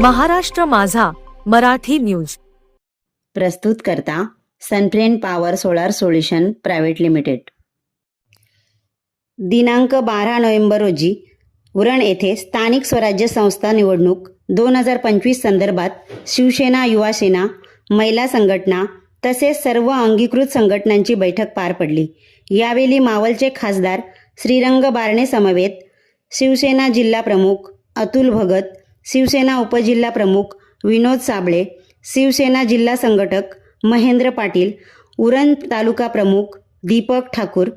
महाराष्ट्र माझा मराठी न्यूज. प्रस्तुत करता Sunfriend power solar solution private limited. दिनांक बारा नोव्हेंबर रोजी उरण येथे स्थानिक स्वराज्य संस्था निवडणूक दोन हजार पंचवीस संदर्भात शिवसेना युवा सेना महिला संघटना तसेच सर्व अंगीकृत संघटनांची बैठक पार पडली. यावेळी मावलचे खासदार श्रीरंग बारणे समवेत शिवसेना जिल्हा प्रमुख अतुल भगत शिवसेना उपजिल्हा प्रमुख विनोद साबळे शिवसेना जिल्हा संघटक महेंद्र पाटील उरण तालुका प्रमुख दीपक ठाकूर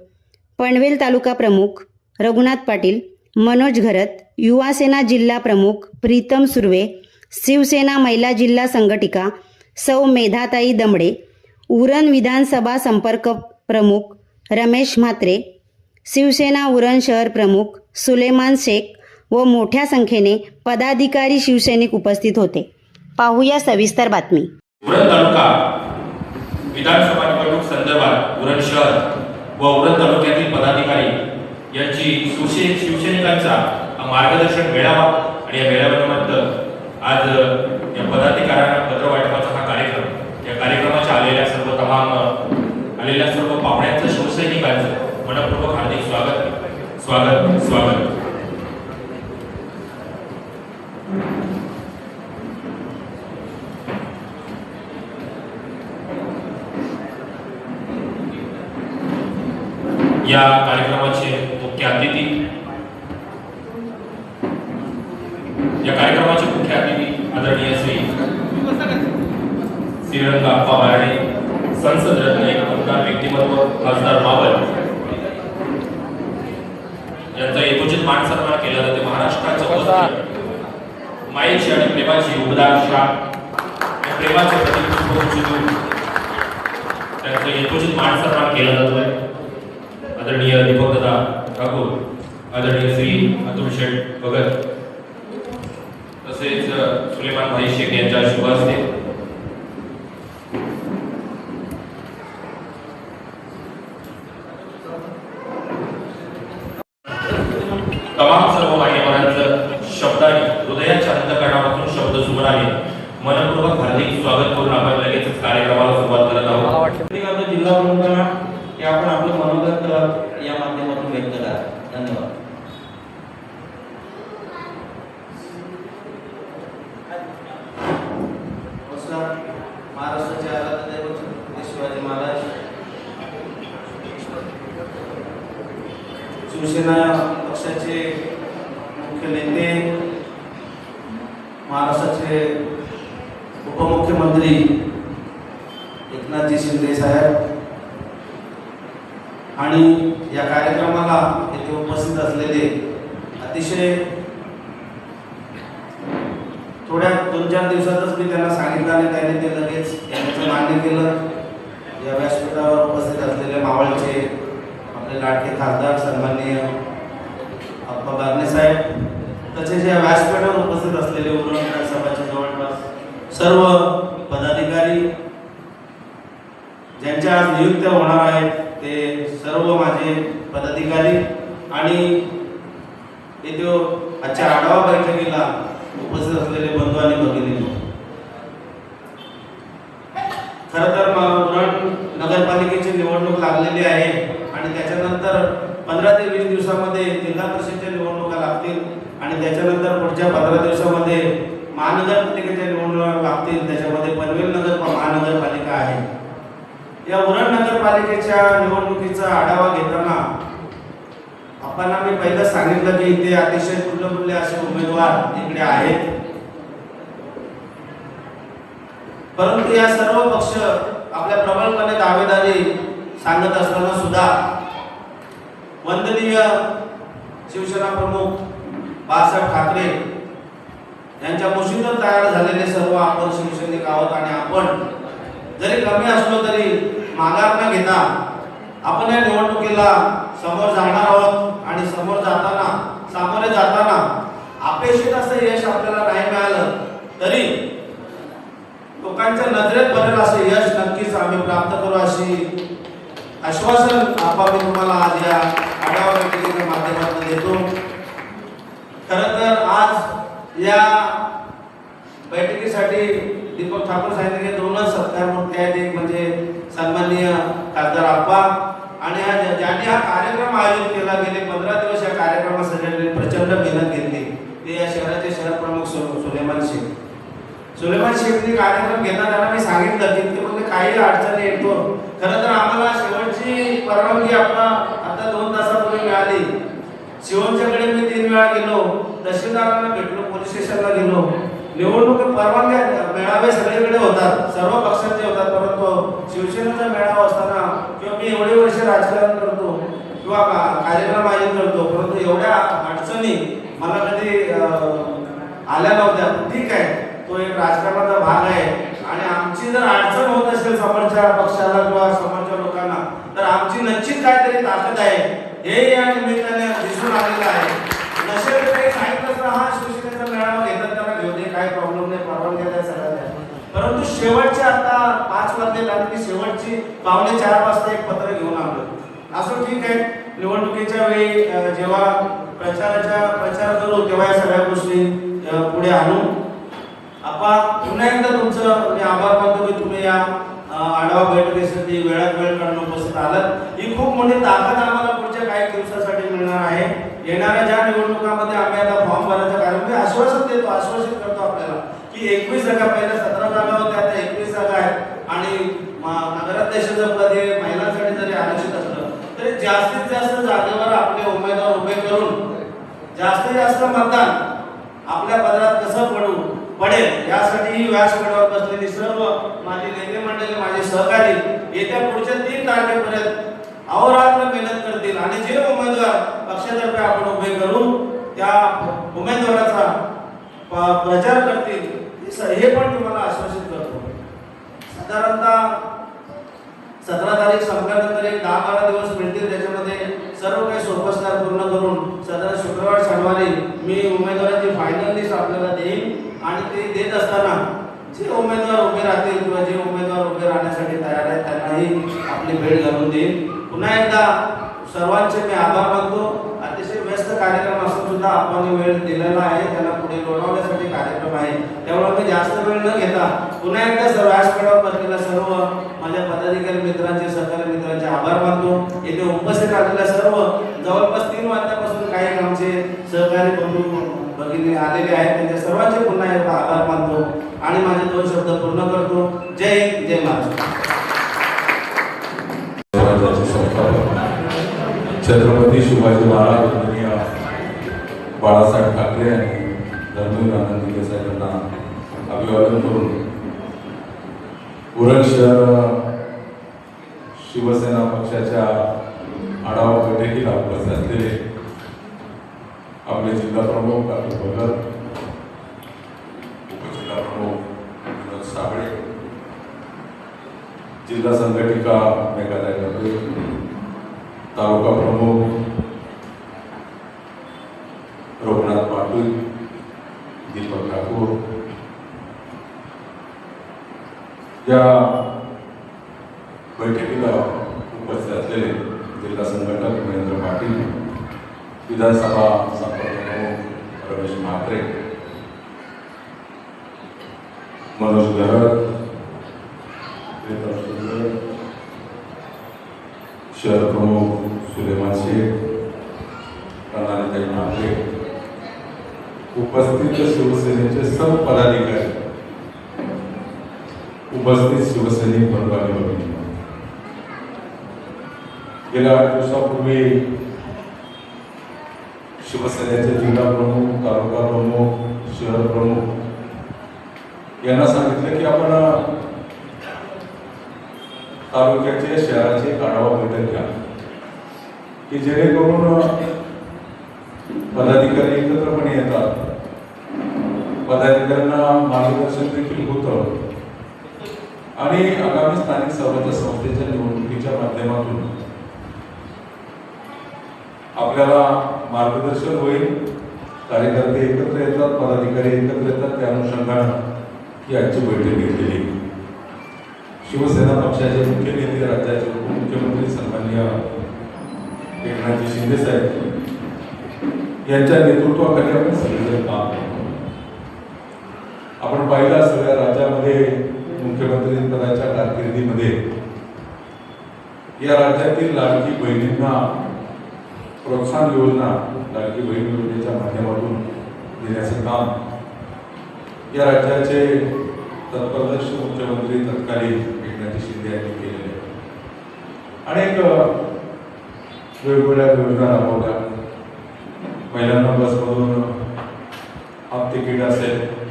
पनवेल तालुका प्रमुख रघुनाथ पाटील मनोज घरत युवासेना जिल्हा प्रमुख प्रीतम सुर्वे शिवसेना महिला जिल्हा संघटिका सौ मेधाताई दमडे उरण विधानसभा संपर्क प्रमुख रमेश म्हात्रे शिवसेना उरण शहर प्रमुख सुलेमान शेख व मोठ्या संख्येने पदाधिकारी शिवसैनिक उपस्थित होते. पाहूया सविस्तर बातमी. उरण तालुका विधानसभा निवडणूक संदर्भात उरण शहर व उरण तालुक्यातील पदाधिकारी यांची सुशे शिवसैनिकांचा मार्गदर्शन मेळावा आणि या मेळाव्यानिमित्त आज या पदाधिकाऱ्यांना पत्र वाटपाचा हा कार्यक्रम. या कार्यक्रमाच्या आलेल्या सर्व तमाम आलेल्या सर्व पाहुण्यांचं शिवसैनिकांचं मनपूर्वक हार्दिक स्वागत स्वागत स्वागत. या कार्यक्रमाचे मुख्य अतिथी. या कार्यक्रमाचे मुख्य अतिथी आदरणीय श्री श्रीरंग अप्पा बारणे संसद रत्न एक मतदार व्यक्तिमत्व खासदार मावळ. यांचा यथोचित मान सन्मान केला जाते महाराष्ट्राचं मायेची आणि प्रेमाची उबदार शाख या प्रेमाचे प्रतिबिंब उचलून त्यांचा यथोचित मान सन्मान केला जातोय. आदरणीय दीपक दादा ठाकूर आदरणीय श्री अतुल शेठ भगत तसेच सुलेमान भाई शेख यांच्या शुभ असते तमाम सर्व मान्यवरांचं शब्दाने हृदयाच्या अंतकरणापासून शब्द सुमराने मनपूर्वक हार्दिक स्वागत करून आपण लगेचच कार्यक्रमाला सुरुवात करत आहोत करतो जिल्हा प्रमुखांना की आपण आपलं मनोगत अ, या माध्यमातून व्यक्त करा धन्यवाद नमस्कार महाराष्ट्राचे आराध्य दैवत छत्रपती शिवाजी महाराज शिवसेना पक्षाचे मुख्य नेते महाराष्ट्राचे उपमुख्यमंत्री एकनाथजी शिंदे साहेब आणि या कार्यक्रमाला येथे उपस्थित असलेले अतिशय थोड्या दोन चार दिवसातच मी त्यांना सांगितलं आणि त्यांनी ते लगेच यांचं मान्य केलं. या व्यासपीठावर उपस्थित असलेले मावळचे आपले लाडके खासदार सन्माननीय अप्पा बारणे साहेब तसेच या व्यासपीठावर उपस्थित असलेले उरण सर्व पदाधिकारी ज्यांच्या आज नियुक्त्या होणार आहेत ते सर्व माझे पदाधिकारी आणि येथे आजच्या आढावा बैठकीला उपस्थित असलेले बंधू आणि भगिनी. खरं तर उरण नगरपालिकेची निवडणूक लागलेली आहे आणि त्याच्यानंतर पंधरा ते वीस दिवसामध्ये जिल्हा परिषदेच्या निवडणुका लागतील आणि त्याच्यानंतर पुढच्या पंधरा दिवसामध्ये महानगरपालिकेच्या निवडणुका लागतील त्याच्यामध्ये पनवेल नगर महानगरपालिका आहे. या उरण नगरपालिकेच्या निवडणुकीचा आढावा घेताना आपण मी पहिलं सांगितलं की इथे अतिशय तुल्यमुल्य असे उमेदवार इकडे आहेत. परंतु या सर्व पक्ष आपल्या प्रबळपणे दावेदारी सांगत असताना सुद्धा वंदनीय शिवसेना प्रमुख बाळासाहेब ठाकरे यांच्या मुशीतून तयार झालेले सर्व आपण शिवसैनिक आहोत आणि आपण जरी कमी असलो तरी माघार न घेता आपण या निवडणुकीला समोर जाणार आहोत आणि समोर जाताना सामोरे जाताना अपेक्षित असं यश आपल्याला नाही मिळालं तरी लोकांच्या नजरेत बदल असं यश नक्कीच आम्ही प्राप्त करू अशी आश्वासन आपा मी तुम्हाला आज या आढावा बैठकीच्या माध्यमातून देतो. खरं तर आज या बैठकीसाठी दीपक ठाकूर साहेबांनी की दोनच सत्कार मूर्ती आहेत एक म्हणजे सन्माननीय खासदार आप्पा आणि हा ज्यांनी हा कार्यक्रम आयोजित केला गेले पंधरा दिवस या कार्यक्रमासाठी प्रचंड मेहनत घेतली. ते या शहराचे शहर प्रमुख सुलेमान शेख. सुलेमान शेखनी कार्यक्रम घेणाऱ्यांना त्यांना मी सांगितलं की ते म्हणजे काही अडचणी येतो खरं तर आम्हाला शेवटची परवानगी आपला आता दोन तासापूर्वी मिळाली. शिवमच्याकडे मी तीन वेळा गेलो. तहसीलदारांना भेटलो पोलीस स्टेशनला गेलो. निवडणूक परवानग्या मेळावे सगळीकडे होतात. सर्व पक्षांचे होतात परंतु शिवसेनेचा मेळावा असताना किंवा मी एवढे वर्ष राजकारण करतो किंवा कार्यक्रम आयोजित करतो परंतु एवढ्या अडचणी मला कधी आल्या नव्हत्या. ठीक आहे तो एक राजकारणाचा भाग आहे. आणि आमची जर अडचण होत असेल समोरच्या पक्षाला किंवा समोरच्या लोकांना तर आमची नक्कीच काहीतरी ताकद आहे. हे या निमित्ताने दिसून आलेलं आहे नसेल तर काही सांगितलं असतं हा शिवसेनेचा मेळावा घेतात त्याला घेऊ दे काही प्रॉब्लेम नाही परवानगी द्या सगळ्या द्या परंतु शेवटचे आता पाच वाजले रात्री ती शेवटची पावणे चार वाजता एक पत्र घेऊन आलो असं ठीक आहे. निवडणुकीच्या वेळी जेव्हा प्रचाराच्या प्रचार करू तेव्हा या सगळ्या गोष्टी पुढे आणू. आपा पुन्हा एकदा तुमचं मी आभार मानतो की तुम्ही या आढावा बैठकीसाठी वेळात वेळ काढून उपस्थित आलात. ही खूप मोठी ताकद आम्हाला पुढच्या काही दिवसासाठी मिळणार आहे. येणाऱ्या ज्या निवडणुकामध्ये आम्ही आता फॉर्म भरायचा कारण मी आश्वासन देतो आश्वासित करतो आपल्याला. की एकवीस जागा पहिल्या सतरा जागा होत्या आता एकवीस जागा आहेत. आणि नगराध्यक्षाचं पद हे महिलांसाठी जरी आरक्षित असलं तरी जास्तीत जास्त जागेवर आपले उमेदवार उभे करून जास्तीत जास्त मतदान आपल्या पदरात कसं पडू पडेल यासाठी ही व्यासपीठावर बसलेली सर्व माझे नेते मंडळी माझे सहकारी येत्या पुढच्या तीन तारखेपर्यंत अहोरात्र मेहनत करतील. आणि जे उमेदवार पक्षातर्फे आपण उभे करू त्या उमेदवाराचा प्रचार करतील हे हे पण तुम्हाला आश्वासित करतो. साधारणतः सतरा तारीख संपल्यानंतर एक दहा बारा दिवस मिळतील त्याच्यामध्ये सर्व काही सोपस्कार पूर्ण करून सतरा शुक्रवार शनिवारी मी उमेदवाराची फायनल लिस्ट आपल्याला देईन आणि ते देत असताना जे उमेदवार उभे राहतील किंवा जे उमेदवार उभे राहण्यासाठी तयार आहेत त्यांनाही आपली भेट घालून देईन. पुन्हा एकदा सर्वांचे मी आभार मानतो. कार्यक्रम असून सुद्धा आपण वेळ दिलेला आहे. त्यांना पुढे लोटवण्यासाठी कार्यक्रम आहे. त्यामुळे मी जास्त वेळ न घेता पुन्हा एकदा सर्व व्यासपीठावर बसलेल्या सर्व माझ्या पदाधिकारी मित्रांचे सहकारी मित्रांचे आभार मानतो. येथे उपस्थित असलेल्या सर्व जवळपास तीन वाजल्यापासून काही आमचे सहकारी बंधू भगिनी आलेले आहेत. त्यांच्या सर्वांचे पुन्हा एकदा आभार मानतो आणि माझे दोन शब्द पूर्ण करतो. जय हिंद जय महाराष्ट्र. छत्रपती शिवाजी महाराज अभिवादन करून उरण शहर शिवसेना पक्षाच्या आढावा बैठकीला उपस्थित असलेले आपले जिल्हा प्रमुख डॉक्टर भगत उपजिल्हा प्रमुख विनोद साबळे जिल्हा संघटिका मेघालय तालुका प्रमुख रघुनाथ पाटील दीपक ठाकूर या बैठकीला उपस्थित असलेले जिल्हा संघटक महेंद्र पाटील विधानसभा संपर्क रमेश म्हात्रे मनोज गरड शहर प्रमुख सुलेमान शेख प्रणालीताई म्हात्रे उपस्थित शिवसेनेचे सर्व पदाधिकारी उपस्थित शिवसैनिक बंधू बघितलं गेल्या आठ दिवसापूर्वी शिवसेनेचे जिल्हा प्रमुख तालुका प्रमुख शहर प्रमुख यांना सांगितलं की आपण तालुक्याचे शहराचे आढावा बैठक घ्या. की जेणेकरून पदाधिकारी एकत्रपणे येतात. पदाधिकाऱ्यांना मार्गदर्शन देखील होतं. आणि आगामी स्थानिक स्वराज्य संस्थेच्या निवडणुकीच्या माध्यमातून आपल्याला मार्गदर्शन होईल. कार्यकर्ते एकत्र येतात पदाधिकारी एकत्र येतात. त्या अनुषंगानं ही आजची बैठक घेतलेली शिवसेना पक्षाचे मुख्य नेते राज्याचे उपमुख्यमंत्री सन्मान्य एकनाथजी शिंदे साहेब यांच्या नेतृत्वाखाली आपण सगळेजण काम करतो. आपण पाहिला सगळ्या राज्यामध्ये मुख्यमंत्री पदाच्या कारकिर्दीमध्ये या राज्यातील लाडकी बहिणींना प्रोत्साहन योजना लाडकी बहीण योजनेच्या माध्यमातून देण्याचं काम या राज्याचे तत्परदर्श मुख्यमंत्री तत्कालीन एकनाथ शिंदे यांनी केलेले अनेक वेगवेगळ्या योजना राबवल्या. महिलांना बसमधून हाफ तिकीट असेल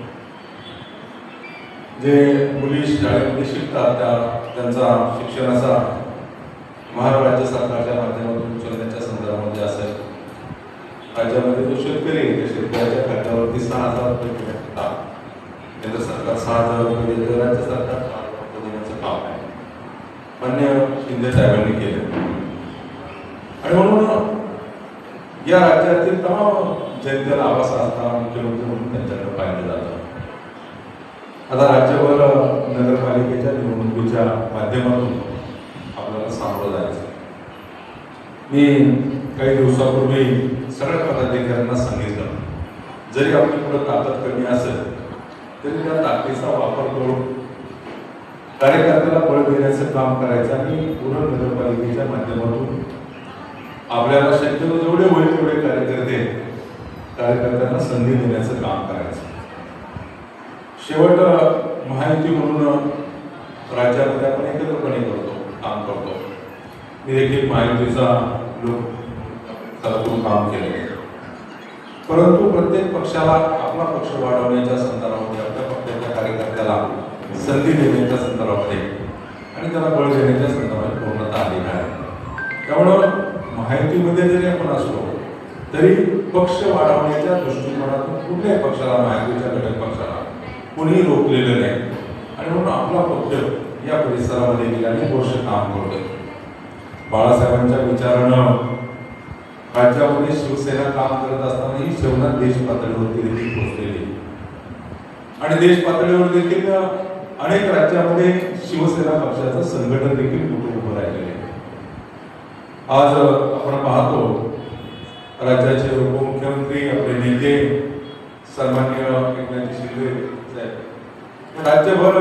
जे मुली शाळेमध्ये शिकतात त्या त्यांचा शिक्षणाचा महाराष्ट्र सरकारच्या माध्यमातून उचलण्याच्या संदर्भामध्ये असेल. राज्यामध्ये जो शेतकरी आहे त्या शेतकऱ्याच्या खात्यावरती सहा हजार रुपये केंद्र सरकार सहा हजार रुपये देते राज्य सरकार सहा हजार रुपये देण्याचं काम आहे. मान्य शिंदे साहेबांनी केलं. आणि म्हणून या राज्यातील तमाम जनतेला आवास असताना मुख्यमंत्री म्हणून त्यांच्याकडे पाहिलं जातं. आता राज्यभर नगरपालिकेच्या निवडणुकीच्या माध्यमातून आपल्याला सामोरं जायचं. मी काही दिवसापूर्वी सगळ्या पदाधिकाऱ्यांना सांगितलं जरी आपल्याकडे ताकद कमी असेल तरी त्या ताकदीचा वापर करून कार्यकर्त्याला बळ देण्याचं काम करायचं आणि पूर्ण नगरपालिकेच्या माध्यमातून आपल्याला शक्यतो जेवढे होईल तेवढे कार्यकर्ते कार्यकर्त्यांना संधी देण्याचं काम करायचं. शेवट माहिती म्हणून राज्यामध्ये आपण एकत्रपणे करतो काम करतो. मी देखील माहितीचा लोक काम केले परंतु प्रत्येक पक्षाला आपला पक्ष वाढवण्याच्या संदर्भामध्ये आपल्या पक्षाच्या कार्यकर्त्याला संधी देण्याच्या संदर्भामध्ये आणि त्याला बळ देण्याच्या संदर्भात पूर्णतः आलेली आहे. त्यामुळं माहितीमध्ये जरी आपण असलो तरी पक्ष वाढवण्याच्या दृष्टिकोनातून कुठल्याही पक्षाला माहितीच्या घटक पक्षाला कोणीही रोखलेलं नाही. आणि म्हणून आपला पक्ष या परिसरामध्ये गेले अनेक वर्ष काम करतोय. बाळासाहेबांच्या विचारानं राज्यामध्ये शिवसेना काम करत असताना ही सेवना देश पातळीवरती देखील पोहोचलेली आणि देश पातळीवर देखील अनेक राज्यामध्ये शिवसेना पक्षाचं संघटन देखील कुठून उभं राहिलेलं आहे. आज आपण पाहतो राज्याचे उपमुख्यमंत्री आपले सन्मान्य एकनाथजी शिंदे साहेब. राज्यभर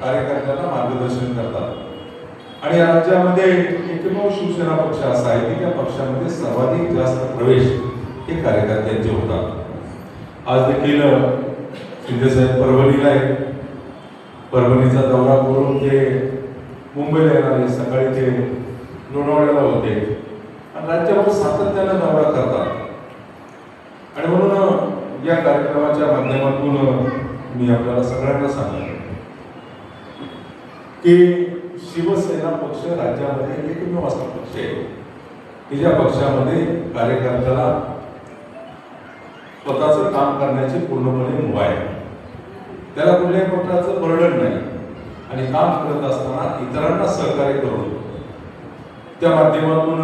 कार्यकर्त्यांना मार्गदर्शन करतात. आणि राज्यामध्ये एकमेव शिवसेना पक्ष असा आहे की त्या पक्षामध्ये सर्वाधिक जास्त प्रवेश हे कार्यकर्त्यांचे होतात. आज देखील शिंदे साहेब परभणीला आहे परभणीचा दौरा करून ते मुंबईला येणार आहे सकाळी ते लोणावळ्याला होते. आणि राज्यावर सातत्यानं दौरा करतात. आणि म्हणून या कार्यक्रमाच्या माध्यमातून मी आपल्याला सगळ्यांना सांगतो की शिवसेना पक्ष राज्यामध्ये एकमेव असा पक्ष आहे. की ज्या पक्षामध्ये कार्यकर्त्याला स्वतःचं काम करण्याची पूर्णपणे मुभा आहे. त्याला कुठल्याही प्रकारचं बर्डन नाही. आणि काम करत असताना इतरांना सहकार्य करून त्या माध्यमातून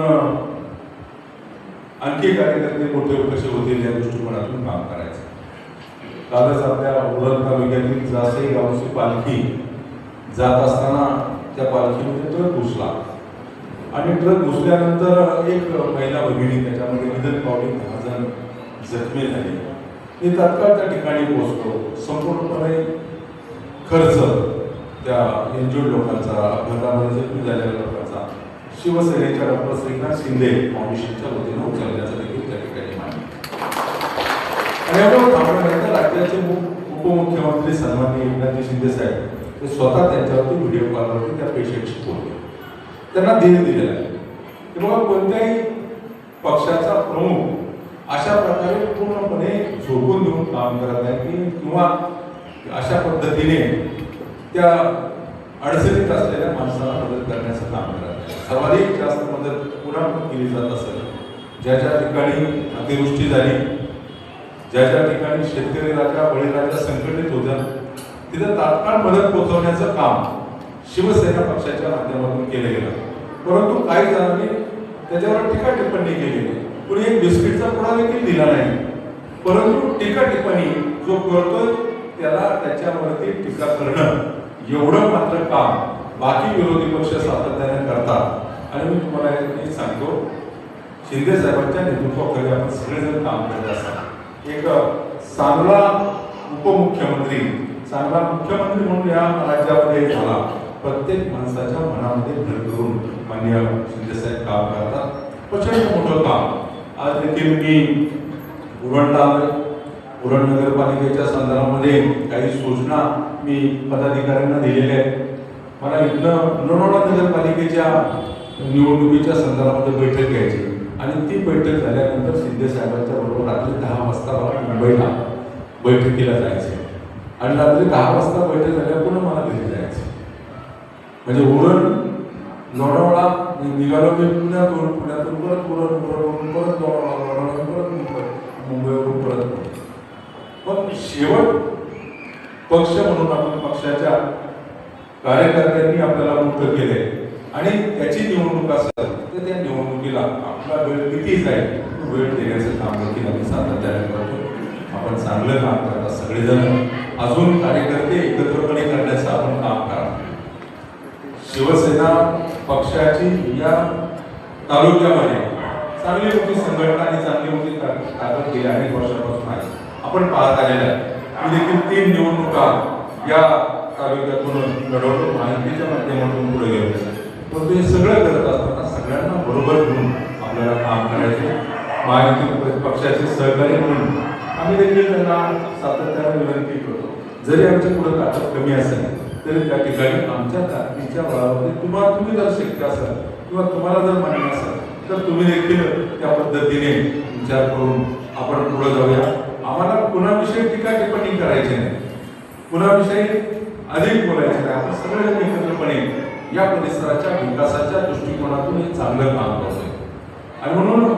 आणखी कार्यकर्ते मोठे कसे होतील या दृष्टिकोनातून काम करायचं. कालच आपल्या उरण तालुक्यातील जासई गावची पालखी जात असताना त्या पालखीमध्ये ट्रक घुसला. आणि ट्रक घुसल्यानंतर एक महिला भगिनी त्याच्यामध्ये निधन पावली दहा जण जखमी झाली. ते तात्काळ त्या ठिकाणी पोहोचलो. संपूर्णपणे खर्च त्या इंजुर्ड लोकांचा अपघातामध्ये जखमी झालेल्या शिवसेनेच्या डॉक्टर श्रीनाथ शिंदे फाउंडेशनच्या वतीनं उचलण्याचा देखील त्या ठिकाणी मागणी आणि राज्याचे उपमुख्यमंत्री सन्माननीय एकनाथजी शिंदे साहेब ते स्वतः त्यांच्यावरती व्हिडिओ कॉलवरती त्या पेशंटशी बोलले त्यांना धीर दिलेला आहे. की बाबा कोणत्याही पक्षाचा प्रमुख अशा प्रकारे पूर्णपणे झोकून देऊन काम करत नाही की किंवा अशा पद्धतीने त्या अडचणीत असलेल्या माणसाला मदत करण्याचं काम करत सर्वाधिक जास्त मदत कुणाकडून केली जात असेल. ज्या ज्या ठिकाणी अतिवृष्टी झाली ज्या ज्या ठिकाणी शेतकरी राजा बळीराजा संघटित होत्या तिथं तात्काळ मदत पोहोचवण्याचं काम शिवसेना पक्षाच्या माध्यमातून केलं गेलं. परंतु काही जणांनी त्याच्यावर टीका टिप्पणी केली. कुणी एक बिस्किटचा पुडा देखील दिला नाही. परंतु टीका टिप्पणी जो करतोय त्याला त्याच्यावरती टीका करणं एवढं मात्र काम बाकी विरोधी पक्ष सातत्याने करतात. आणि मी तुम्हाला एक सांगतो शिंदे साहेबांच्या नेतृत्वाखाली आपण सगळेजण काम करत असतात. एक चांगला उपमुख्यमंत्री चांगला मुख्यमंत्री म्हणून या राज्यामध्ये झाला. प्रत्येक माणसाच्या मनामध्ये भर करून मान्य शिंदेसाहेब काम करतात. प्रचंड मोठं काम. आज देखील मी उरणला उरण नगरपालिकेच्या संदर्भामध्ये काही सूचना मी पदाधिकाऱ्यांना दिलेल्या आहेत. मला इथनं लोणावळा नगरपालिकेच्या निवडणुकीच्या संदर्भामध्ये बैठक घ्यायची. आणि ती बैठक झाल्यानंतर शिंदे साहेबांच्या बरोबर रात्री दहा वाजता मला मुंबईला बैठकीला जायचे आणि रात्री दहा वाजता बैठक झाल्यावर पुन्हा मला घरी जायचे म्हणजे उरण लोणावळा निघालो मी पुण्यातून पुण्यातून परत उरण उरणवरून परत लोणावळा लोणावळा परत मुंबई मुंबईवरून परत पण शेवट पक्ष म्हणून आपण पक्षाच्या कार्यकर्त्यांनी आपल्याला मुक्त केले आणि त्याची निवडणूक असेल तर त्या निवडणुकीला आपला वेळ किती जाईल? तो वेळ देण्याचं काम देखील आम्ही सातत्याने करतो. आपण चांगलं काम करता सगळेजण. अजून कार्यकर्ते एकत्रपणे करण्याचं आपण काम करा. शिवसेना पक्षाची या तालुक्यामध्ये चांगली मोठी संघटना आणि चांगली मोठी ताकद गेल्या अनेक वर्षापासून आहे. आपण पाहत आलेलं आहे. आणि देखील तीन निवडणुका या तालुक्यातून लढवतो माहितीच्या माध्यमातून पुढे गेलो पण ते सगळं करत असताना सगळ्यांना बरोबर घेऊन आपल्याला काम करायचं. महायुती पक्षाचे सहकारी म्हणून आम्ही देखील त्यांना सातत्याने विनंती करतो. जरी आमच्या पुढे ताकद कमी असेल तरी त्या ठिकाणी आमच्या ताकदीच्या बळावरती तुम्हाला तुम्ही जर शक्य असाल किंवा तुम्हाला जर मान्य असेल तर तुम्ही देखील त्या पद्धतीने विचार करून आपण पुढे जाऊया. आम्हाला कुणाविषयी टीका टिप्पणी करायची नाही. कुणाविषयी अधिक बोलायचे नाही आपण सगळेजण एकत्रपणे या परिसराच्या विकासाच्या दृष्टिकोनातून हे चांगलं काम करतोय. आणि म्हणून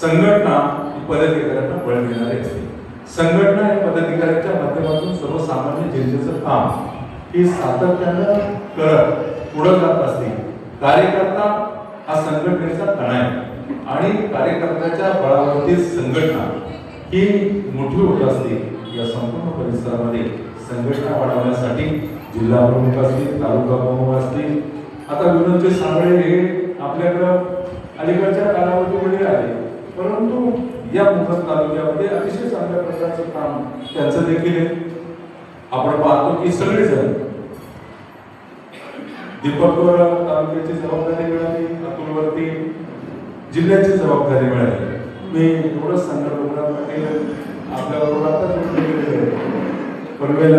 संघटना ही पदाधिकाऱ्यांना बळ देणारी असते. संघटना या पदाधिकाऱ्यांच्या माध्यमातून सर्वसामान्य जनतेचं काम ही सातत्यानं करत पुढे जात असते. कार्यकर्ता हा संघटनेचा कणा आहे. आणि कार्यकर्त्याच्या बळावरती संघटना ही मोठी होत असते या संपूर्ण परिसरामध्ये. संघटना वाढवण्यासाठी जिल्हा प्रमुख असतील तालुका प्रमुख असतील. आता विनोदचे साबळे हे आपल्याकडं अलीकडच्या कालावधीमध्ये आले. परंतु या मुखद तालुक्यामध्ये अतिशय चांगल्या प्रकारचं काम त्यांचं देखील आहे. आपण पाहतो की सगळेजण दीपकवर तालुक्याची जबाबदारी मिळाली अतुलवरती जिल्ह्याची जबाबदारी मिळाली. मी एवढंच सांगणार रघुनाथ पाटील आपल्याबरोबर पनवेल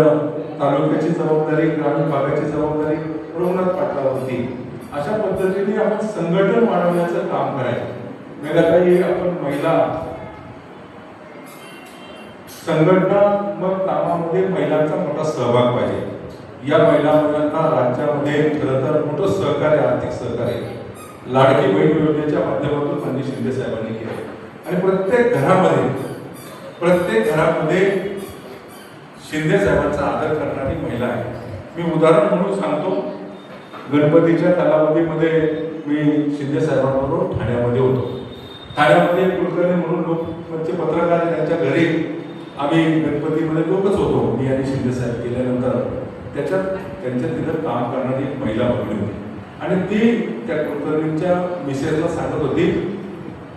तालुक्याची जबाबदारी ग्रामीण भागाची जबाबदारी रघुनाथ होती. अशा पद्धतीने आपण संघटन वाढवण्याचं काम करायचं. मेघाताई आपण महिला संघटनात्मक कामामध्ये महिलांचा मोठा सहभाग पाहिजे. या महिला मुलांना राज्यामध्ये खरं तर मोठं सहकार्य आर्थिक सहकार्य. लाडकी बहीण योजनेच्या माध्यमातून माननीय शिंदे साहेबांनी केलं. आणि प्रत्येक घरामध्ये प्रत्येक घरामध्ये शिंदे साहेबांचा आदर करणारी महिला आहे. मी उदाहरण म्हणून सांगतो. गणपतीच्या कालावधीमध्ये मी शिंदे साहेबांबरोबर ठाण्यामध्ये होतो. ठाण्यामध्ये कुलकर्णी म्हणून लोकमतचे पत्रकार त्यांच्या घरी आम्ही गणपतीमध्ये लोकच होतो. मी आणि शिंदे साहेब गेल्यानंतर त्याच्यात त्यांच्या तिथं काम करणारी एक महिला बघली होती. आणि ती त्या कुलकर्णींच्या मिसेसला सांगत होती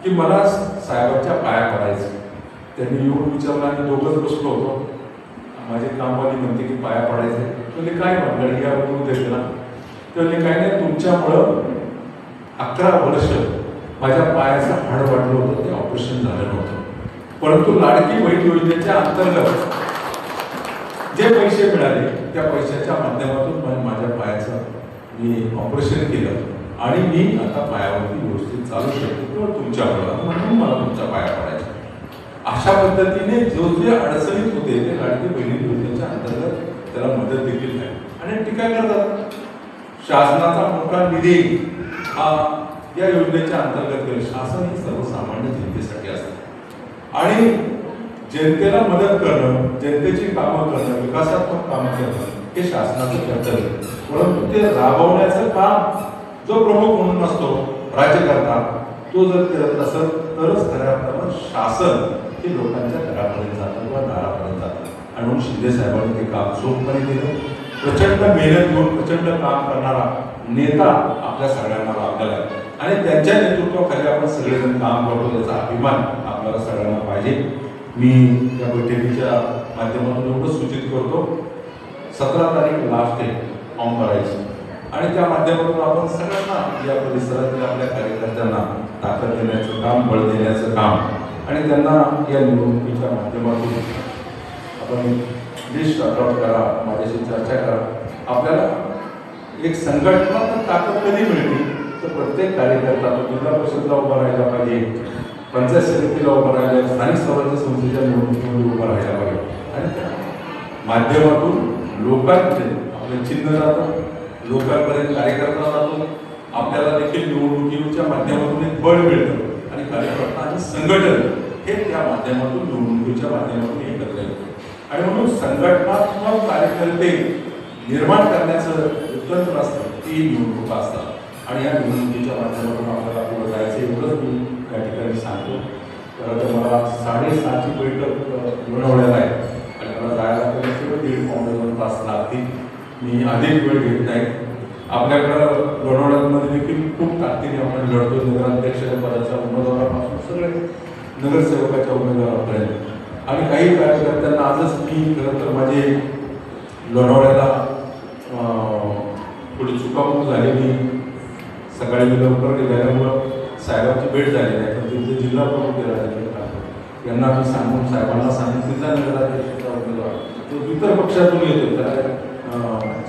की मला साहेबांच्या पाया पडायचं. त्यांनी येऊन विचारलं आणि दोघंच बसलो होतो. माझे कामवाली म्हणते की पाया पडायचे. म्हणजे काय म्हणलं या गुरु त्याला तर काय नाही तुमच्यामुळं अकरा वर्ष माझ्या पायाचं हाड वाढलं होतं. ते ऑपरेशन झालं नव्हतं. परंतु लाडकी बहीण योजनेच्या अंतर्गत जे पैसे मिळाले त्या पैशाच्या माध्यमातून माझ्या पायाचं मी ऑपरेशन केलं. आणि मी आता पायावरती व्यवस्थित चालू शकतो किंवा तुमच्यामुळं. म्हणून मला तुमच्या पाया पडायचा. अशा पद्धतीने जो जे अडचणीत होते ते लाडकी बहिणी योजनेच्या अंतर्गत त्याला मदत देखील नाही आणि टीका करतात. शासनाचा मोठा निधी हा या योजनेच्या अंतर्गत शासन ही सर्वसामान्य जनतेसाठी असतं. आणि जनतेला मदत करणं जनतेची कामं करणं विकासात्मक कामं करणं हे शासनाचं कर्तव्य. परंतु ते राबवण्याचं काम जो प्रमुख म्हणून असतो राज्यकर्ता तो जर करत नसेल तरच खऱ्या अर्थानं शासन ते लोकांच्या घरापर्यंत जातं किंवा दारापर्यंत जातं. आणि म्हणून शिंदे साहेबांनी ते काम चोखपणे केलं. प्रचंड मेहनत घेऊन प्रचंड काम करणारा नेता आपल्या सगळ्यांना लाभलेला आहे. आणि त्यांच्या नेतृत्वाखाली आपण सगळेजण काम करतो त्याचा अभिमान आपल्याला सगळ्यांना पाहिजे. मी या बैठकीच्या माध्यमातून एवढं सूचित करतो सतरा तारीख लास्ट डे फॉर्म भरायची आणि त्या माध्यमातून आपण सगळ्यांना या परिसरातील आपल्या कार्यकर्त्यांना ताकद देण्याचं काम बळ देण्याचं काम आणि त्यांना या निवडणुकीच्या माध्यमातून आपण लिस्ट अडॉप्ट करा माझ्याशी चर्चा करा. आपल्याला एक संघटनात्मक ताकद कधी मिळते? तर प्रत्येक कार्यकर्ता तो जिल्हा परिषदला उभा राहायला पाहिजे पंचायत समितीला उभा राहायला स्थानिक स्वराज्य संस्थेच्या निवडणुकीमध्ये उभं राहायला पाहिजे. आणि त्या माध्यमातून लोकांचे आपलं चिन्ह जातं लोकांपर्यंत कार्यकर्ता जातो. आपल्याला देखील निवडणुकीच्या माध्यमातून एक बळ मिळतं. कार्यकर्ता आणि संघटन. हे त्या माध्यमातून निवडणुकीच्या माध्यमातून एकत्र येतं. आणि म्हणून संघटनात्मक कार्यकर्ते निर्माण करण्याचं उत्तर असतं. ती निवडणुका असतात. आणि या निवडणुकीच्या माध्यमातून आपल्याला पुढे जायचं एवढंच मी या ठिकाणी सांगतो. खरं तर मला साडेसहाची बैठक अ, आहे. आणि मला जायला तर दीड पावणे दोन तास लागतील. मी अधिक वेळ घेत नाही. आपल्याकडं लोणावळ्यामध्ये देखील खूप ताकदीने आपण लढतो. नगराध्यक्षाच्या पदाच्या उमेदवारापासून सगळे नगरसेवकाच्या उमेदवारापर्यंत. आणि काही कार्यकर्त्यांना आजच मी खरं तर माझे लोणावळ्याला थोडी चुकामुक झाली सकाळी मी लवकर निघाल्यामुळं साहेबांची भेट झाली नाही. पण तिथे जिल्हा प्रमुख गेला यांना मी सांगून साहेबांना सांगितलं नगराध्यक्षाचा उमेदवार तो इतर पक्षातून येतो. त्या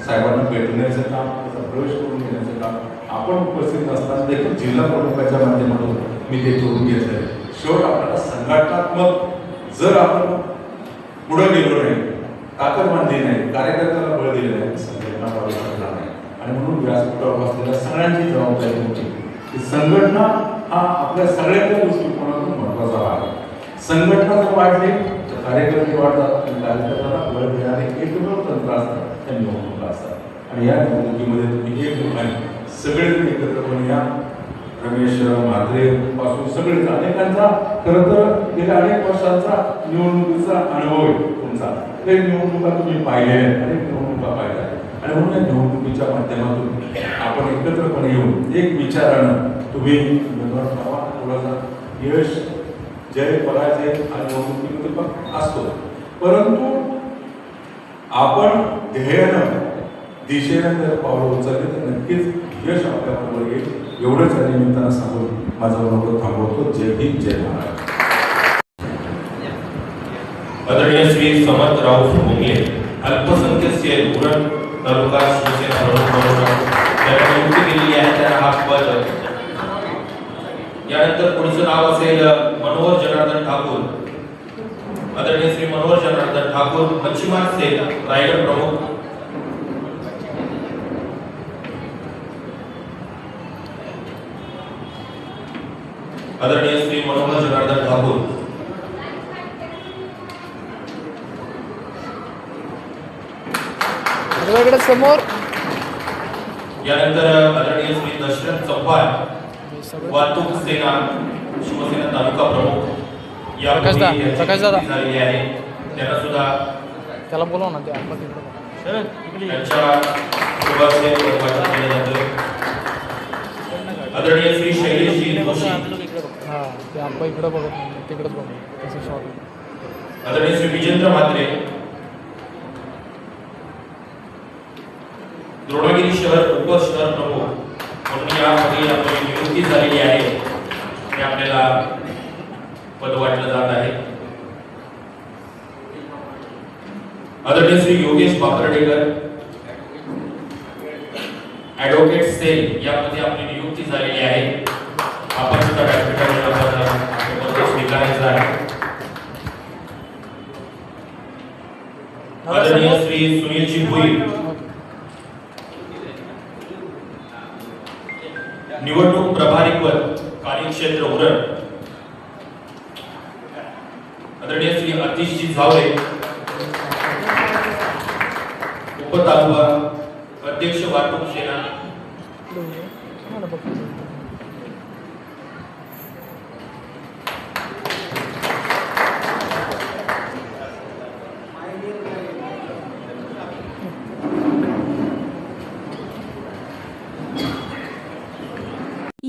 साहेबांना भेटण्याचं काम प्रवेश करून घेण्याचं काम आपण उपस्थित असताना देखील जिल्हा प्रमुखाच्या माध्यमातून मी ते करून घेतलंय शेवट आपल्याला संघटनात्मक जर आपण पुढे गेलो नाही ताकद बांधली नाही कार्यकर्त्याला बळ दिले नाही संघटना वाढू शकणार नाही. आणि म्हणून व्यासपीठावर असलेल्या सगळ्यांची जबाबदारी होती की संघटना हा आपल्या सगळ्यांच्या दृष्टिकोनातून महत्त्वाचा भाग आहे. संघटना जर वाढली तर कार्यकर्ते वाढतात आणि कार्यकर्त्याला बळ देणारे एकमेव तंत्र असतात त्या निवडणुका असतात. आणि या निवडणुकीमध्ये तुम्ही एक लोकांनी सगळेजण एकत्रपणे या. रमेश म्हात्रे पासून सगळेच अनेकांचा खरं तर गेल्या अनेक वर्षांचा निवडणुकीचा अनुभव आहे तुमचा. ते निवडणुका तुम्ही पाहिल्या आहेत अनेक निवडणुका पाहिल्या आहेत. आणि म्हणून या निवडणुकीच्या माध्यमातून आपण एकत्रपणे येऊन एक विचारानं तुम्ही उमेदवार ठरवा थोडासा यश जय पराजय आणि निवडणुकीमध्ये पण असतो परंतु आपण ध्येयानं दिशेला जर पावलं उचलले तर नक्कीच यश आपल्याबरोबर येईल. एवढंच या निमित्तानं सांगून माझा मनोगत थांबवतो. जय हिंद जय महाराज आदरणीय श्री समर्थराव भोंगले अल्पसंख्य उरण तालुका शिवसेना त्यांना नियुक्ती केलेली आहे. त्यांना हा पद यानंतर पुढचं नाव असेल मनोहर जनार्दन ठाकूर. आदरणीय श्री मनोहर जनार्दन ठाकूर मच्छीमार सेल रायगड प्रमुख. आदरणीय श्री मनोहर जनार्दन ठाकूर. समोर. यानंतर आदरणीय श्री दशरथ चव्हाण वाहतूक सेना शिवसेना तालुका प्रमुख. या झालेली आहे. त्यांना सुद्धा त्याला बोलव ना ते आदरणीय श्री शैलेशजी जोशी हा ते आपण इकडे बघत नाही तिकडंच बघू तसं शॉर्ट आदरणीय श्री विजेंद्र म्हात्रे. द्रोणागिरी शहर उप शहर प्रमुख. म्हणून यामध्ये आपली नियुक्ती झालेली आहे. हे आपल्याला पद वाटलं जात आहे. आदरणीय श्री योगेश बाकरडेकर ऍडव्होकेट सेल यामध्ये आपली नियुक्ती झालेली आहे. आपण सुद्धा व्यासपीठावर स्वीकारायचं आहे आदरणीय श्री सुनीलजी भोईर निवडणूक प्रभारी पद कार्यक्षेत्र उरण. आदरणीय श्री अतिशजी झावरे. उपतालुका अध्यक्ष वाहतूक सेना